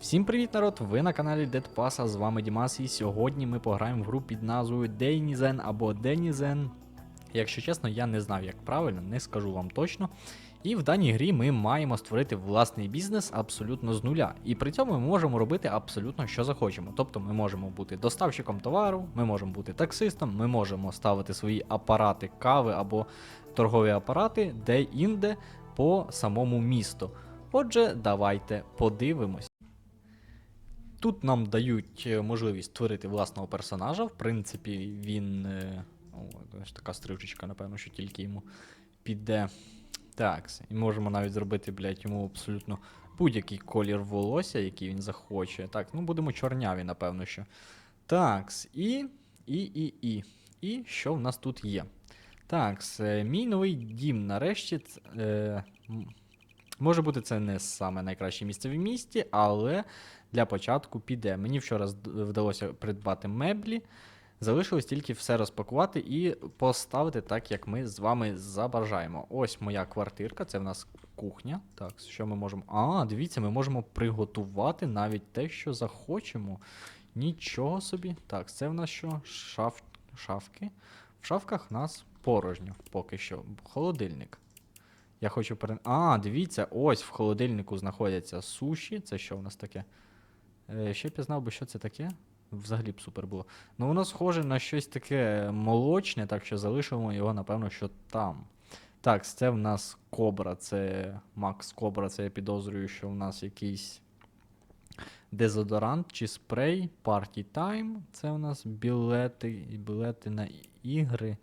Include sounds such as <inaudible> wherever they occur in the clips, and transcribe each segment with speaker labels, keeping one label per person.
Speaker 1: Всім привіт, народ! Ви на каналі Dead Pass, а з вами Дімас, і сьогодні ми пограємо в гру під назвою Denizen або Denizen. Якщо чесно, я не знав, як правильно, не скажу вам точно. І в даній грі ми маємо створити власний бізнес абсолютно з нуля. І при цьому ми можемо робити абсолютно що захочемо. Тобто ми можемо бути доставщиком товару, ми можемо бути таксистом, ми можемо ставити свої апарати кави або торгові апарати де-інде по самому місту. Отже, давайте подивимось. Тут нам дають е, можливість створити власного персонажа. В принципі, він. е, О, ось така стрижечка, напевно, що тільки йому піде. Так, і можемо навіть зробити, блядь, йому абсолютно будь-який колір волосся, який він захоче. Так, ну будемо чорняві, напевно, що. Так, і. І, і, і. І що в нас тут є? Так, мій новий дім нарешті. Е, може бути, це не саме найкраще місце в місті, але для початку піде. Мені вчора вдалося придбати меблі. Залишилось тільки все розпакувати і поставити так, як ми з вами забажаємо. Ось моя квартирка, це в нас кухня. Так, що ми можемо. А, дивіться, ми можемо приготувати навіть те, що захочемо. Нічого собі. Так, це в нас що? Шаф... Шафки. В шафках в нас порожньо поки що. Холодильник. Я хочу перен... А, дивіться, ось в холодильнику знаходяться суші. Це що у нас таке? Е, ще б я би, що це таке. Взагалі б супер було. Ну, воно схоже на щось таке молочне, так що залишимо його, напевно, що там. Так, це в нас Кобра, це Макс Кобра, це я підозрюю, що в нас якийсь дезодорант чи спрей, Party Time. Це у нас білети, білети на ігри.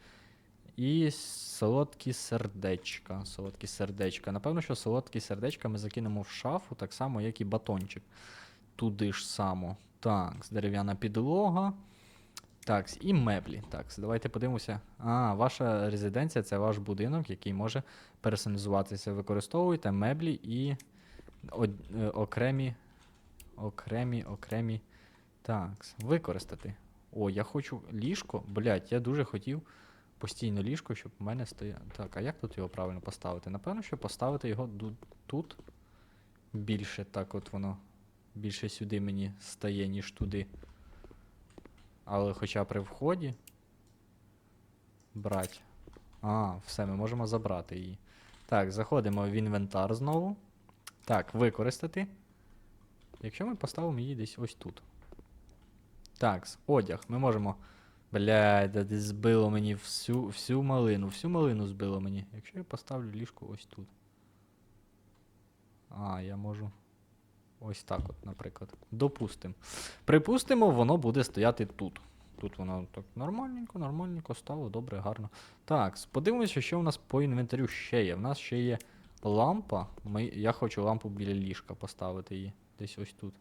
Speaker 1: І солодкі сердечка. Солодкі сердечка. Напевно, що солодкі сердечка ми закинемо в шафу, так само, як і батончик. Туди ж само. Так, дерев'яна підлога. Так, і меблі. Так, давайте подивимося. А, ваша резиденція це ваш будинок, який може персоналізуватися. Використовуйте меблі і е, окремі. Окремі, окремі. Так, використати. О, я хочу ліжко. Блять, я дуже хотів постійно ліжко, щоб у мене стояло. Так, а як тут його правильно поставити? Напевно, що поставити його тут. Більше так от воно. Більше сюди мені стає, ніж туди. Але хоча при вході. Брать. А, все, ми можемо забрати її. Так, заходимо в інвентар знову. Так, використати. Якщо ми поставимо її десь ось тут. Так, одяг. Ми можемо. Блядь, да десь збило мені всю, всю малину. Всю малину збило мені. Якщо я поставлю ліжко ось тут. А, я можу. Ось так, от, наприклад. Допустимо. Припустимо, воно буде стояти тут. Тут воно так нормальненько, нормальненько стало, добре, гарно. Так, подивимося, що в нас по інвентарю ще є. В нас ще є лампа. Ми, я хочу лампу біля ліжка поставити її. Десь ось тут.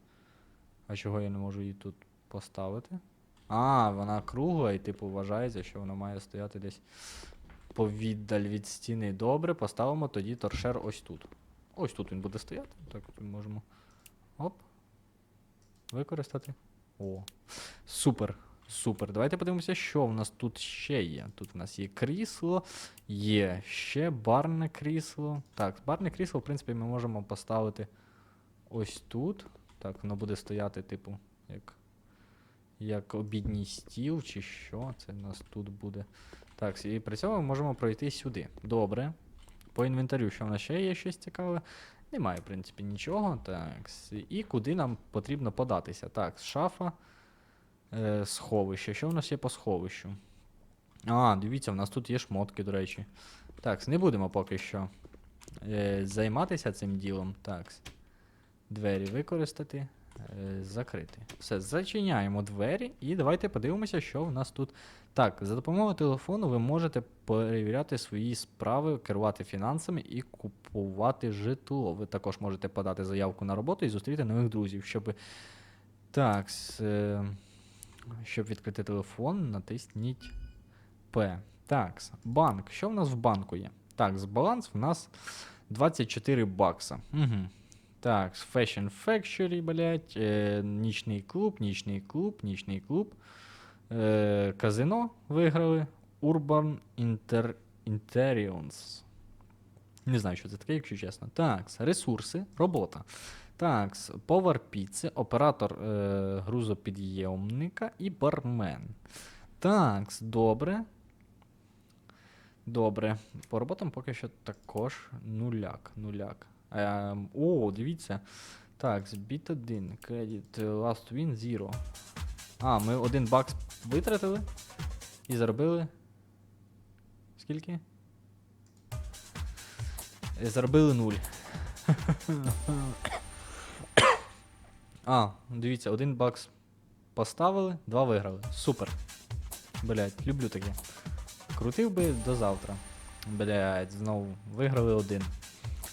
Speaker 1: А чого я не можу її тут поставити? А, вона кругла і типу вважається, що вона має стояти десь повіддаль від стіни. Добре, поставимо тоді торшер ось тут. Ось тут він буде стояти. Так, можемо. Оп. Використати. О. Супер. Супер. Давайте подивимося, що в нас тут ще є. Тут в нас є крісло, є ще барне крісло. Так, барне крісло, в принципі, ми можемо поставити ось тут. Так, воно буде стояти, типу, як, як обідній стіл, чи що. Це в нас тут буде. Так, і при цьому ми можемо пройти сюди. Добре. По інвентарю, що в нас ще є щось цікаве? Немає, в принципі, нічого. Так. І куди нам потрібно податися? Так, шафа. Е, сховище. Що в нас є по сховищу? А, дивіться, в нас тут є шмотки, до речі. Так, не будемо поки що е, займатися цим ділом. Так. Двері використати. Е, закрити. Все, зачиняємо двері і давайте подивимося, що в нас тут. Так, за допомогою телефону ви можете перевіряти свої справи, керувати фінансами і купувати житло. Ви також можете подати заявку на роботу і зустріти нових друзів, щоб. Так, е, щоб відкрити телефон, натисніть П. Так, банк. Що в нас в банку є? Так, з баланс в нас 24 бакса. Угу. Так, Fashion Factory, блядь, е, нічний клуб, нічний клуб, нічний клуб. Е, казино виграли. Urban Inter... Interions. Не знаю, що це таке, якщо чесно. Так, ресурси, робота. Так, повар піци, оператор е, грузопідйомника і бармен. Так, добре. Добре. По роботам поки що також нуляк. нуляк. Ем, о, дивіться. Так, збіт 1. Credit е, last win 0. А, ми один бакс витратили і заробили. Скільки? Е, Заробили 0. <coughs> А, дивіться, один бакс поставили, два виграли. Супер. Блять, люблю таке. Крутив би до завтра. Блять, знову виграли один.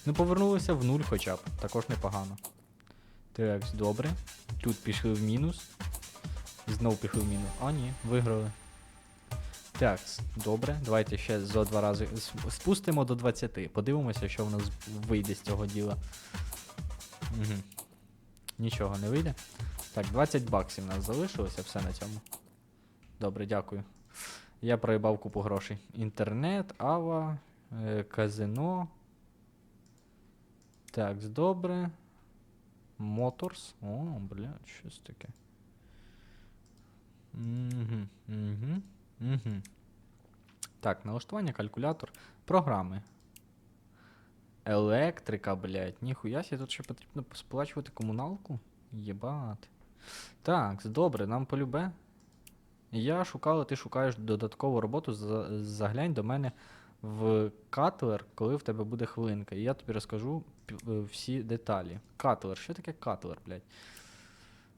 Speaker 1: Ну, повернулися в нуль хоча б. Також непогано. Так, добре. Тут пішли в мінус. Знов пішли в мінус. А, ні, виграли. Так, добре. Давайте ще зо два рази спустимо до 20. Подивимося, що в нас вийде з цього діла. Угу. Нічого не вийде. Так, 20 баксів у нас залишилося, все на цьому. Добре, дякую. Я проїбав купу грошей. Інтернет, ава, е, казино. Так, добре. Моторс. О, блядь, щось таке. Угу, угу, угу. Так, налаштування, калькулятор, програми. Електрика, блядь, ніхуя сі, тут ще потрібно сплачувати комуналку? Єбати. Так, добре, нам полюбе. Я шукала, ти шукаєш додаткову роботу. Заглянь до мене в Катлер, коли в тебе буде хвилинка. І я тобі розкажу е, всі деталі. Катлер, що таке Катлер, блядь?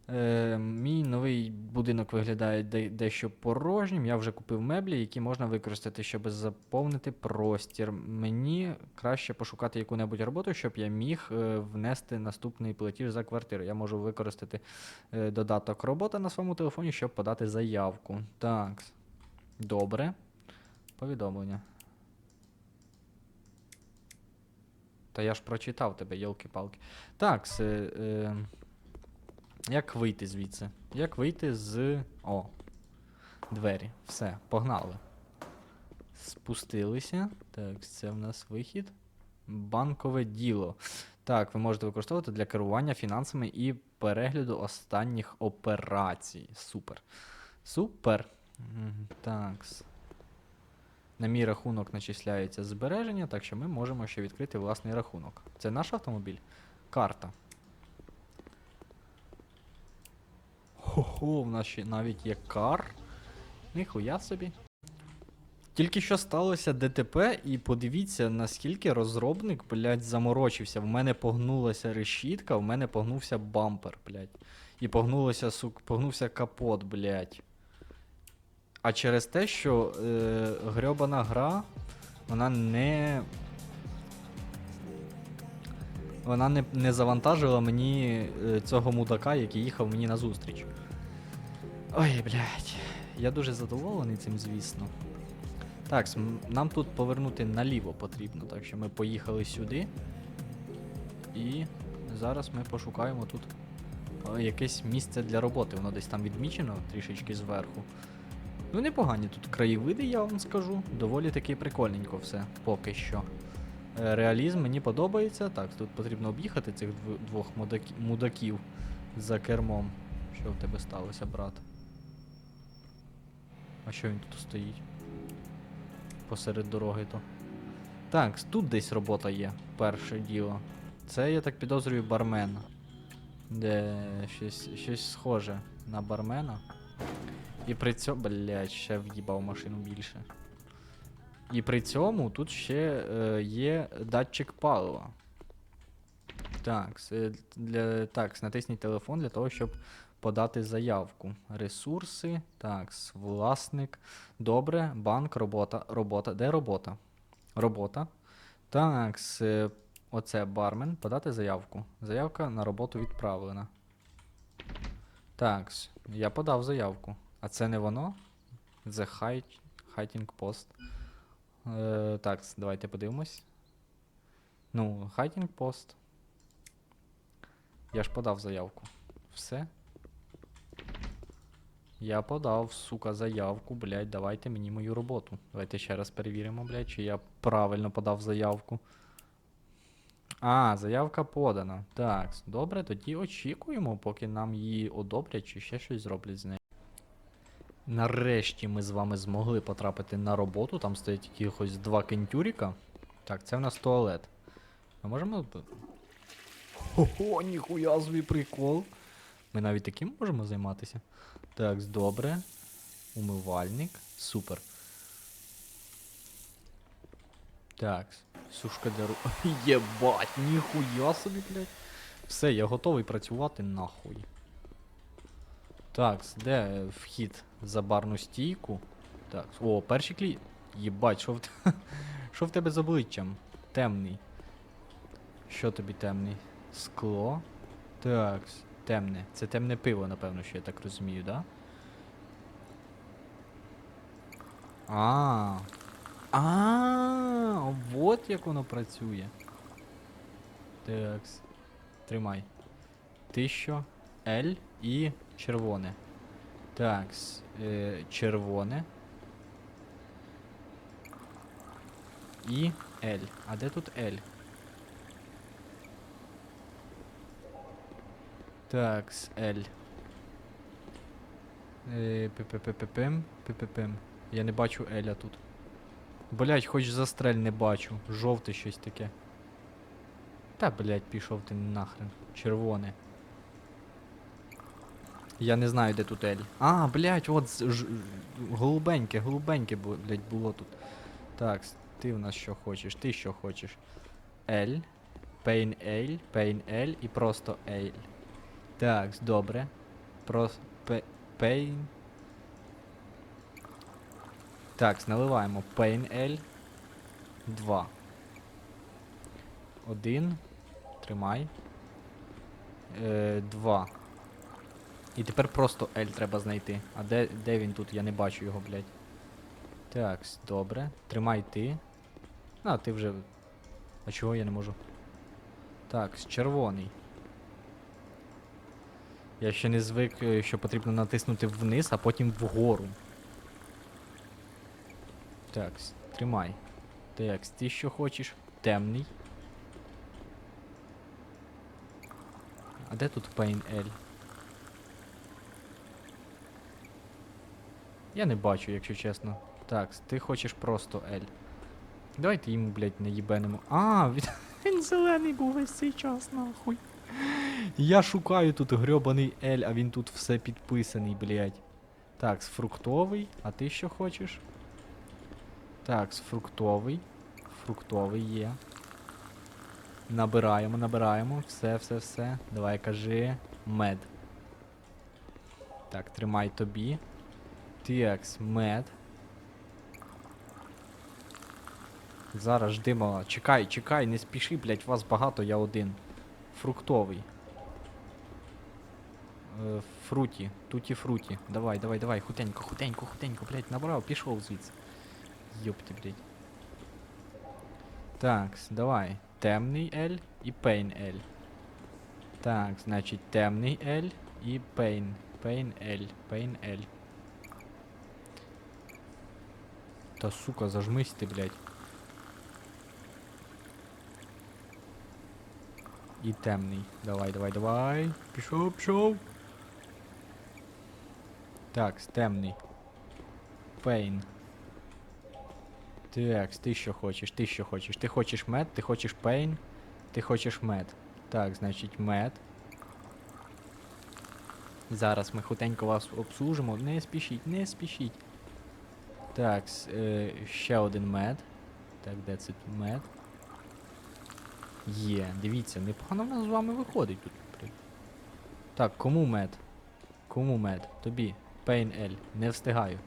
Speaker 1: Е, мій новий будинок виглядає де- дещо порожнім. Я вже купив меблі, які можна використати, щоб заповнити простір. Мені краще пошукати яку-небудь роботу, щоб я міг е, внести наступний платіж за квартиру. Я можу використати е, додаток робота на своєму телефоні, щоб подати заявку. Так. Добре. Повідомлення. Та я ж прочитав тебе, йолки-палки. Так, е, е, як вийти звідси? Як вийти з. О. Двері. Все, погнали. Спустилися. Так, це в нас вихід. Банкове діло. Так, ви можете використовувати для керування фінансами і перегляду останніх операцій. Супер. Супер. Так. На мій рахунок начисляється збереження, так що ми можемо ще відкрити власний рахунок. Це наш автомобіль? Карта. Хо-хо, в нас ще навіть є кар. Ніхуя собі. Тільки що сталося ДТП, і подивіться, наскільки розробник, блядь, заморочився. В мене погнулася решітка, в мене погнувся бампер, блядь. І погнулося, сук, погнувся капот, блядь. А через те, що е, грьобана гра, вона не. Вона не, не завантажила мені е, цього мудака, який їхав мені назустріч. Ой, блядь. Я дуже задоволений цим, звісно. Так, нам тут повернути наліво потрібно, так що ми поїхали сюди. І зараз ми пошукаємо тут якесь місце для роботи. Воно десь там відмічено трішечки зверху. Ну, непогані тут краєвиди, я вам скажу. Доволі таки прикольненько все, поки що. Е, Реалізм мені подобається. Так, тут потрібно об'їхати цих двох мудаків за кермом. Що в тебе сталося, брат? А що він тут стоїть? Посеред дороги то. Так, тут десь робота є, перше діло. Це, я так підозрюю, бармен. Де щось, щось схоже на бармена. І при цьому. Блять, ще в'їбав машину більше. І при цьому тут ще е, є датчик палива. Так, це для, так, натисніть телефон для того, щоб подати заявку. Ресурси. Так, власник. Добре, банк, робота. Робота. Де робота? Робота. Так, оце бармен. Подати заявку. Заявка на роботу відправлена. Так, я подав заявку. А це не воно? The Hide, Hiding Post. Е, так, давайте подивимось. Ну, Hiding Post. Я ж подав заявку. Все. Я подав, сука, заявку, блядь, давайте мені мою роботу. Давайте ще раз перевіримо, блядь, чи я правильно подав заявку. А, заявка подана. Так, добре, тоді очікуємо, поки нам її одобрять чи ще щось зроблять з нею. Нарешті ми з вами змогли потрапити на роботу. Там стоять якихось два кентюріка. Так, це в нас туалет. А можемо. Хо-хо, ніхуя собі прикол. Ми навіть таким можемо займатися. Так, добре. Умивальник. Супер. Так, сушка для рук. <laughs> Єбать, ніхуя собі, блядь. Все, я готовий працювати нахуй. Так, де е, вхід за барну стійку? Так, о, перший клі. Єбать, що в, <laughs> що в тебе з обличчям? Темний. Що тобі темний? Скло. Так, темне. Це темне пиво, напевно, що я так розумію, да? А. А, вот як воно працює. Такс. Тримай. Ти що? L і червоне. Такс. Е, червоне. І L. А де тут L? Такс, L. Е, пи-пи-пи-пи-пим. Я не бачу Еля тут. Блять, хоч застрель не бачу. Жовте щось таке. Та, блять, пішов ти нахрен. Червоне. Я не знаю, де тут Ель. А, блять, от ж, голубеньке, голубеньке, блять, було тут. Так, ти в нас що хочеш, ти що хочеш. L, Pain L, Pain L і просто L. Так, добре. Прос... Пе... Pain. Так, наливаємо Pain L. 2. Один. Тримай. Е, два. І тепер просто L треба знайти. А де, де він тут? Я не бачу його, блядь. Так, добре. Тримай ти. А, ти вже. А чого я не можу? Так, червоний. Я ще не звик, е, що потрібно натиснути вниз, а потім вгору. Так, тримай. Так, ти що хочеш? Темний. А де тут Pain L? Я не бачу, якщо чесно. Так, ти хочеш просто L. Давайте йому, блядь, не їбенемо. А, він, <laughs> він зелений був весь цей час, нахуй. Я шукаю тут грьобаний L, а він тут все підписаний, блядь. Так, фруктовий. А ти що хочеш? Так, фруктовий. Фруктовий є. Набираємо, набираємо. Все, все, все. Давай кажи. Мед. Так, тримай тобі. Текс, мед. Зараз ждимо. Чекай, чекай, не спіши, блять, вас багато, я один. Фруктовий. Е, фруті, туті фруті. Давай, давай, давай, хутенько, хутенько, хутенько, блять, набрав, пішов звідси. Йопти, блять. Так, давай. Темний L і Pain L. Так, значить темний L і Pain. Pain L. Pain L. Та сука, зажмись ти, блядь. І темний. Давай, давай, давай. Пішов, пішов. Так, темний. Пейн. Так, ти що хочеш, ти що хочеш? Ти хочеш мед, ти хочеш пейн, ти хочеш мед. Так, значить мед. Зараз ми хутенько вас обслужимо. Не спішіть, не спішіть. Так, е, ще один мед. Так, де це тут мед? Є, дивіться, непогано в нас з вами виходить тут. Так, кому мед? Кому мед? Тобі. Пейн L. Не встигаю.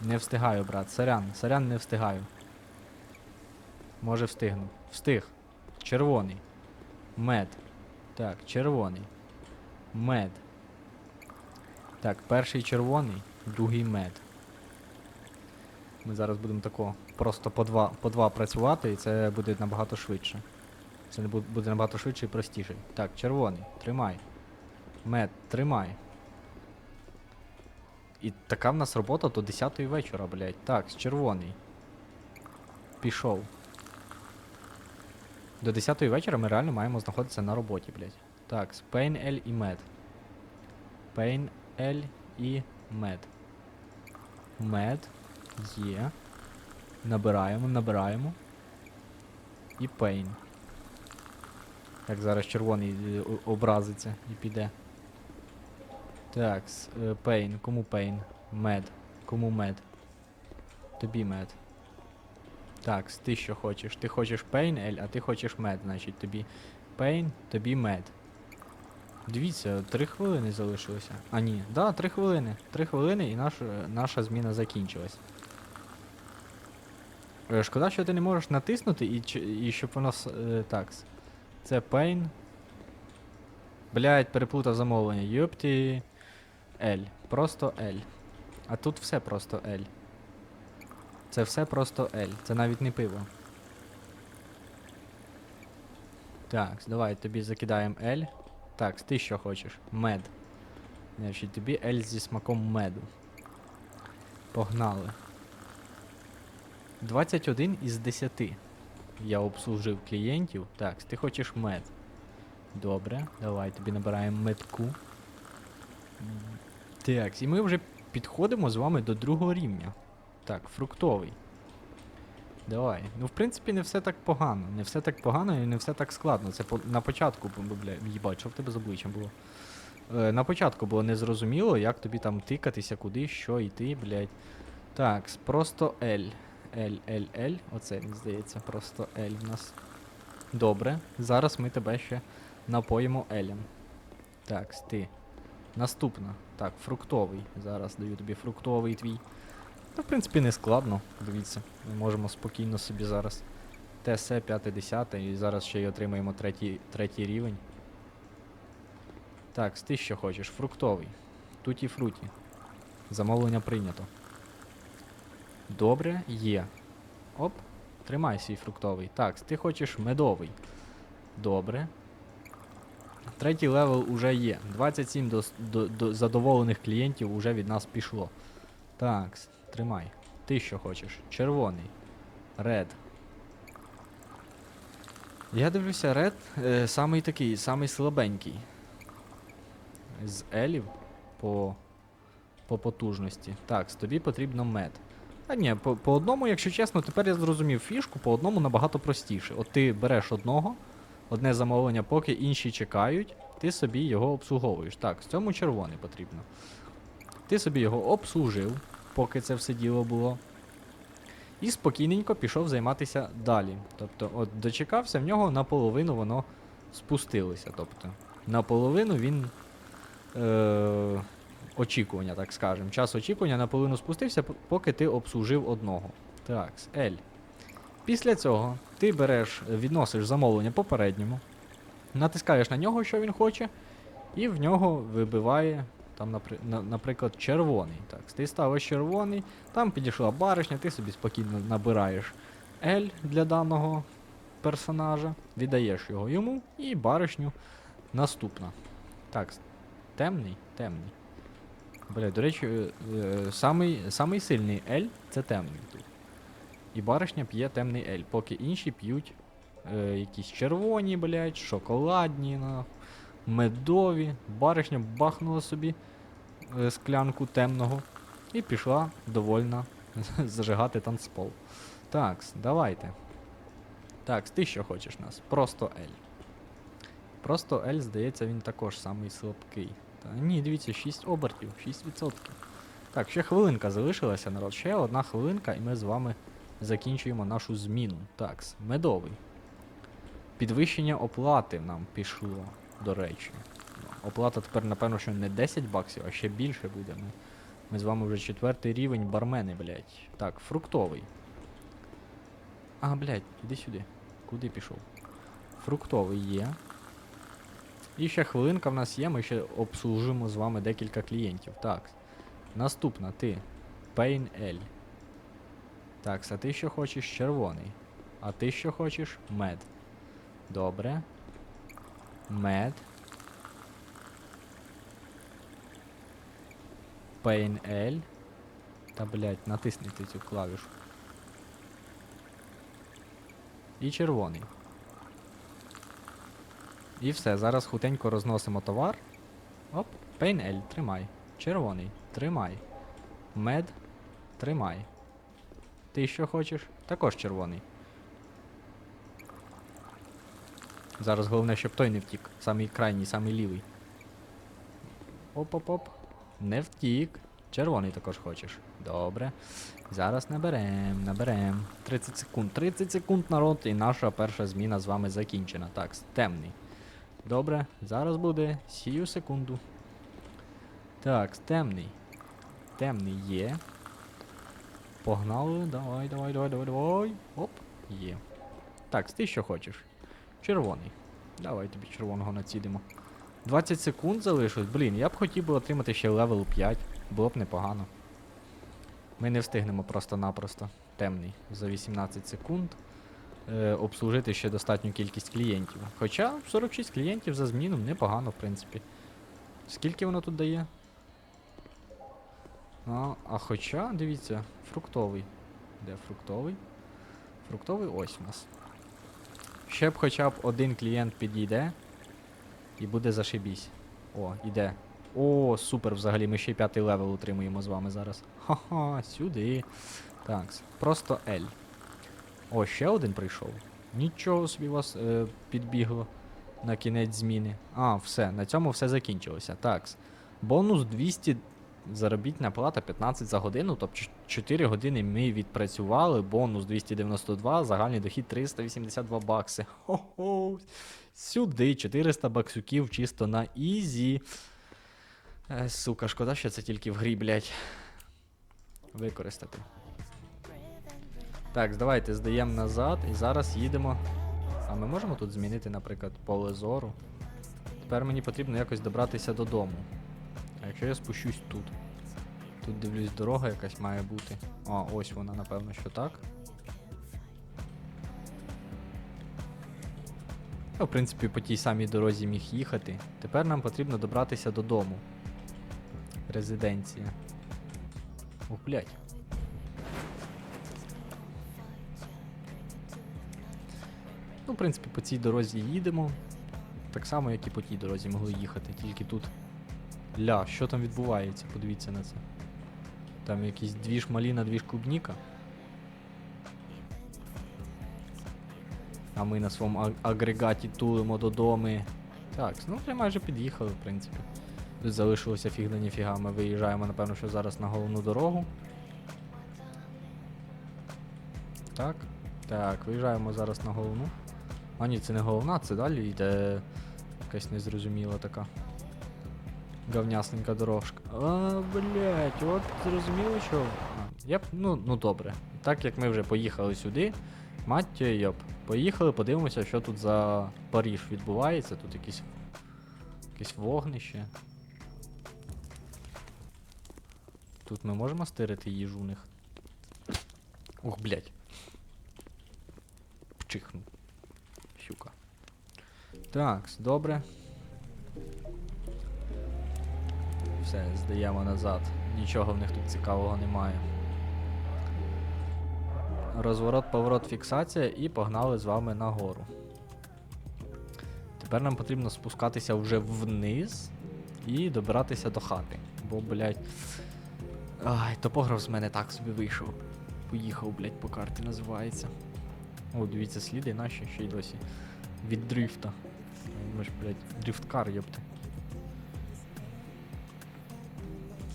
Speaker 1: Не встигаю, брат. Сорян, сорян, не встигаю. Може встигну. Встиг. Червоний. Мед. Так, червоний. Мед. Так, перший червоний, другий мед. Ми зараз будемо тако просто по два, по два працювати, і це буде набагато швидше. Це буде набагато швидше і простіше. Так, червоний, тримай. Мед, тримай. І така в нас робота до 10 вечора, блядь. Так, червоний. Пішов. До 10 вечора ми реально маємо знаходитися на роботі, блядь. Так, Pain L і Med. Pain L і Med. Med є. Набираємо, набираємо. І Pain. Так, зараз червоний е, образиться і піде. Так, е, Кому Pain? Med. Кому Med? Тобі Med. Так, ти що хочеш? Ти хочеш Pain L, а ти хочеш Med, значить тобі Pain, тобі Med. Дивіться, три хвилини залишилося. А ні, да, три хвилини. Три хвилини і наша, наша зміна закінчилась. Е, Шкода, що ти не можеш натиснути і, і щоб воно. Е, так. Це Pain. Блять, переплутав замовлення. Йопті. L. Просто L. А тут все просто L. Це все просто L. Це навіть не пиво. Так, давай тобі закидаємо L. Так, ти що хочеш? Мед. Значить, тобі L зі смаком меду. Погнали. 21 із 10. Я обслужив клієнтів. Так, ти хочеш мед. Добре, давай тобі набираємо медку. Так, і ми вже підходимо з вами до другого рівня. Так, фруктовий. Давай. Ну, в принципі, не все так погано. Не все так погано і не все так складно. Це по- на початку, бля, їбать, що в тебе з обличчям було? Е, на початку було незрозуміло, як тобі там тикатися, куди, що йти, блядь. Так, просто L. L, L, L. Оце, мені здається, просто L в нас. Добре. Зараз ми тебе ще напоїмо Елем. Так, ти. Наступна. Так, фруктовий. Зараз даю тобі фруктовий твій. Та, в принципі, не складно. Дивіться, ми можемо спокійно собі зараз. ТС 5-10 і зараз ще й отримаємо третій, третій рівень. Так, ти що хочеш? Фруктовий. Туті фруті. Замовлення прийнято. Добре, є. Оп. Тримай свій фруктовий. Так, ти хочеш медовий. Добре. Третій левел уже є. 27 до, до, до задоволених клієнтів уже від нас пішло. Так, с- тримай. Ти що хочеш? Червоний. Ред. Я дивлюся, ред е, самий такий, самий слабенький. З елів по, по потужності. Так, тобі потрібно мед. А ні, по, по одному, якщо чесно, тепер я зрозумів фішку, по одному набагато простіше. От ти береш одного, одне замовлення, поки інші чекають, ти собі його обслуговуєш. Так, з цьому червоний потрібно. Ти собі його обслужив, поки це все діло було. І спокійненько пішов займатися далі. Тобто, от дочекався, в нього наполовину воно спустилося. Тобто, наполовину він. Е- очікування, так скажемо. Час очікування наполовину спустився, поки ти обслужив одного. Так, L. Після цього ти береш, відносиш замовлення попередньому, натискаєш на нього, що він хоче, і в нього вибиває, там, наприклад, червоний. Так, ти ставиш червоний, там підійшла баришня, ти собі спокійно набираєш L для даного персонажа, віддаєш його йому і баришню наступна. Так, темний, темний. Бля, до речі, е, е, самий, самий сильний L це темний тут. І баришня п'є темний L, поки інші п'ють е, якісь червоні, блядь, шоколадні, на, медові. Баришня бахнула собі склянку темного і пішла довольна <laughs> зажигати танцпол. Так, давайте. Так, ти що хочеш нас? Просто L. Просто L, здається, він також самий слабкий. Та ні, дивіться, 6 обертів, 6%. Так, ще хвилинка залишилася, народ. Ще одна хвилинка, і ми з вами закінчуємо нашу зміну. Так, медовий. Підвищення оплати нам пішло, до речі. Оплата тепер, напевно, що не 10 баксів, а ще більше буде. Ми, ми з вами вже четвертий рівень бармени, блядь. Так, фруктовий. А, блядь, іди сюди. Куди пішов? Фруктовий є. І ще хвилинка в нас є, ми ще обслужимо з вами декілька клієнтів. Так. Наступна ти. Pain L. Так, а ти що хочеш? Червоний. А ти що хочеш? Мед. Добре. Мед. Pain L. Та блять, натисніть цю клавішу. І червоний. І все, зараз хутенько розносимо товар. Оп, Пейн L, тримай. Червоний, тримай. Мед, тримай. Ти що хочеш? Також червоний. Зараз головне, щоб той не втік. Самий крайній, самий лівий. Оп-оп-оп. Не втік. Червоний також хочеш. Добре. Зараз наберем, наберем. 30 секунд. 30 секунд народ, і наша перша зміна з вами закінчена. Так, темний. Добре, зараз буде. Сію секунду. Так, темний. Темний є. Погнали. Давай, давай, давай, давай, давай. Оп, є. Так, ти що хочеш? Червоний. Давай тобі червоного націдимо. 20 секунд залишилось. Блін, я б хотів би отримати ще левел 5. Було б непогано. Ми не встигнемо просто-напросто. Темний. За 18 секунд. Е, обслужити ще достатню кількість клієнтів. Хоча 46 клієнтів за зміну непогано, в принципі. Скільки воно тут дає? А, а хоча, дивіться, фруктовий. Де фруктовий? Фруктовий ось у нас. Ще б хоча б один клієнт підійде. І буде зашибісь. О, іде. О, супер взагалі, ми ще й п'ятий левел утримуємо з вами зараз. Ха-ха, сюди. Так, просто L. О, ще один прийшов. Нічого собі вас е, підбігло на кінець зміни. А, все, на цьому все закінчилося. Так. Бонус 200 заробітна плата 15 за годину, тобто 4 години ми відпрацювали, бонус 292, загальний дохід 382 бакси. Хо-хо. Сюди 400 баксюків чисто на ізі. Е, сука, шкода, що це тільки в грі, блядь. Використати. Так, давайте здаємо назад і зараз їдемо. А ми можемо тут змінити, наприклад, поле зору. Тепер мені потрібно якось добратися додому. А якщо я спущусь тут? Тут дивлюсь, дорога якась має бути. А, ось вона, напевно, що так. Я, в принципі, по тій самій дорозі міг їхати. Тепер нам потрібно добратися додому. Резиденція. Ох, блядь. Ну, в принципі, по цій дорозі їдемо. Так само, як і по тій дорозі могли їхати, тільки тут. Ля, що там відбувається? Подивіться на це. Там якийсь двіж маліна, двіж клубніка. А ми на своєму агрегаті тулимо додому. Так, ну вже майже під'їхали, в принципі. Тут залишилося фіг да ніфіга. Ми виїжджаємо, напевно, що зараз на головну дорогу. Так. Так, виїжджаємо зараз на головну. А ні, це не головна, це далі йде якась незрозуміла така. Говнясненька дорожка. А, блять, от зрозуміло, що. Я б, ну, ну добре. Так як ми вже поїхали сюди, маття йоп. Поїхали, подивимося, що тут за Паріж відбувається. Тут якісь. Якесь вогнище. Тут ми можемо стирити їжу у них. Ух, блять. Вчихнув. Щука. Так, добре. Все, здаємо назад. Нічого в них тут цікавого немає. Розворот, поворот, фіксація і погнали з вами нагору. Тепер нам потрібно спускатися вже вниз і добиратися до хати. Бо, блядь. Ай, топограф з мене так собі вийшов. Поїхав, блядь, по карті називається. О, дивіться, сліди наші ще й досі. Від дрифта. Ми ж, блядь, дрифткар, йопти.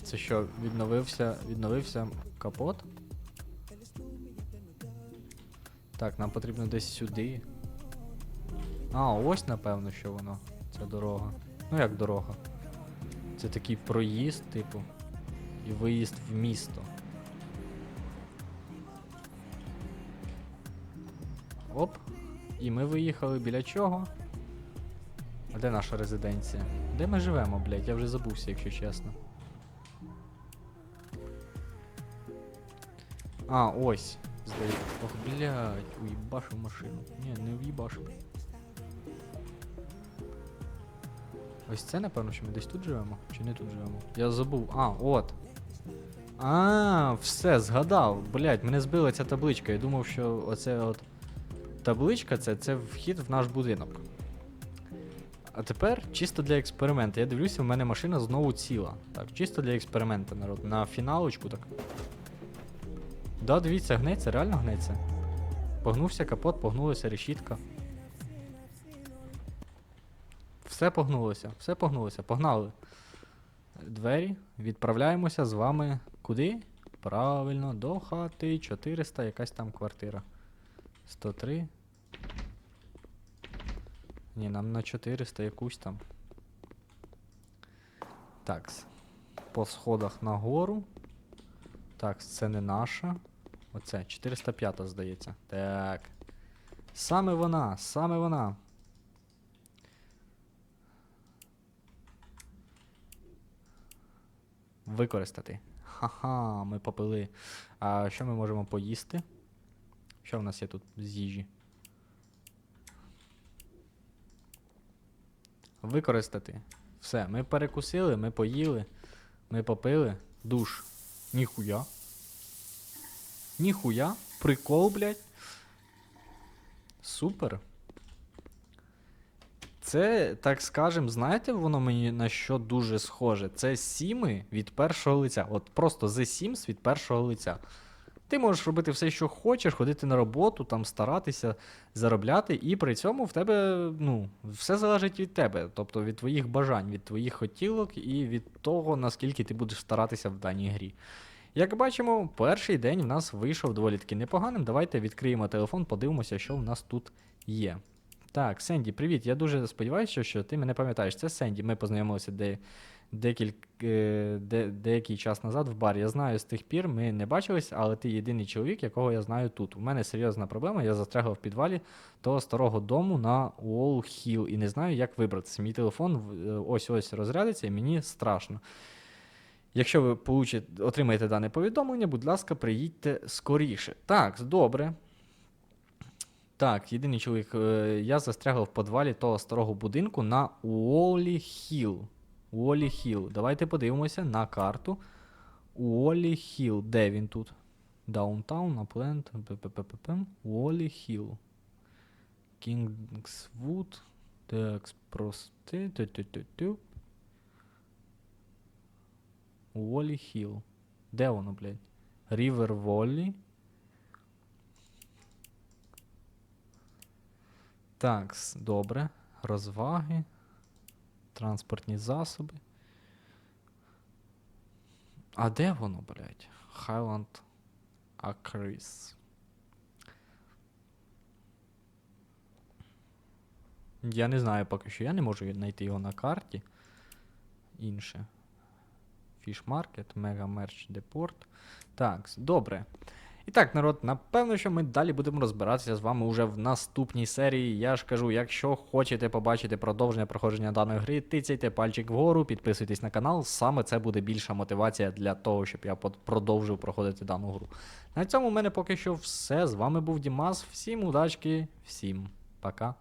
Speaker 1: Це що, відновився, відновився капот? Так, нам потрібно десь сюди. А, ось напевно, що воно. Ця дорога. Ну як дорога? Це такий проїзд, типу. І виїзд в місто. Оп. І ми виїхали біля чого? А де наша резиденція? Де ми живемо, блядь? Я вже забувся, якщо чесно. А, ось. Здається. Ох, блядь, уїбашу машину. Ні, не уїбашу. Ось це, напевно, що ми десь тут живемо? Чи не тут живемо? Я забув. А, от. А, все, згадав. Блять, мене збила ця табличка. Я думав, що оце от табличка це, це вхід в наш будинок. А тепер чисто для експерименту. Я дивлюся, в мене машина знову ціла. Так, чисто для експерименту, народ. На фіналочку так. Да, дивіться, гнеться, реально гнеться. Погнувся капот, погнулася решітка. Все погнулося, все погнулося. Погнали. Двері. Відправляємося з вами куди? Правильно, до хати 400, якась там квартира. 103. Ні, нам на 400 якусь там. Такс. По сходах нагору. Так, це не наша. Оце, 405, здається. Так. Саме вона, саме вона. Використати. Ха-ха, ми попили. А що ми можемо поїсти? Що в нас є тут з їжі? Використати. Все, ми перекусили, ми поїли, ми попили. Душ. Ніхуя. Ніхуя. Прикол, блядь. Супер. Це, так скажем, знаєте, воно мені на що дуже схоже. Це сіми від першого лиця. От просто The Sims від першого лиця. Ти можеш робити все, що хочеш, ходити на роботу, там старатися, заробляти, і при цьому в тебе, ну, все залежить від тебе, тобто від твоїх бажань, від твоїх хотілок і від того, наскільки ти будеш старатися в даній грі. Як бачимо, перший день в нас вийшов доволі таки непоганим. Давайте відкриємо телефон, подивимося, що в нас тут є. Так, Сенді, привіт. Я дуже сподіваюся, що ти мене пам'ятаєш. Це Сенді. Ми познайомилися де, де, деякий час назад в барі. Я знаю з тих пір, ми не бачились, але ти єдиний чоловік, якого я знаю тут. У мене серйозна проблема. Я застрягла в підвалі того старого дому на Уолл Хіл і не знаю, як вибратися. Мій телефон е, ось-ось розрядиться, і мені страшно. Якщо ви получите, отримаєте дане повідомлення, будь ласка, приїдьте скоріше. Так, добре. Так, єдиний чоловік. е, Я застрягав в подвалі того старого будинку на Уоллі Хіл. Уоллі Хіл. Давайте подивимося на карту. Уоллі Хіл. Де він тут? Даунтаун, Апленд, ПППП. Уоллі Хіл. Кінгсвуд. Так, прости. Тю-тю-тю-тю. Хіл. Де воно, блядь? Рівер Воллі. Так, добре. Розваги. Транспортні засоби. А де воно, блядь? Highland Acres. Я не знаю поки що. Я не можу знайти його на карті. Інше. Market, Mega Merch Deport. Так, добре. І так, народ, напевно, що ми далі будемо розбиратися з вами уже в наступній серії. Я ж кажу, якщо хочете побачити продовження проходження даної гри, тицяйте пальчик вгору, підписуйтесь на канал. Саме це буде більша мотивація для того, щоб я продовжив проходити дану гру. На цьому в мене поки що все. З вами був Дімас. Всім удачки, всім пока.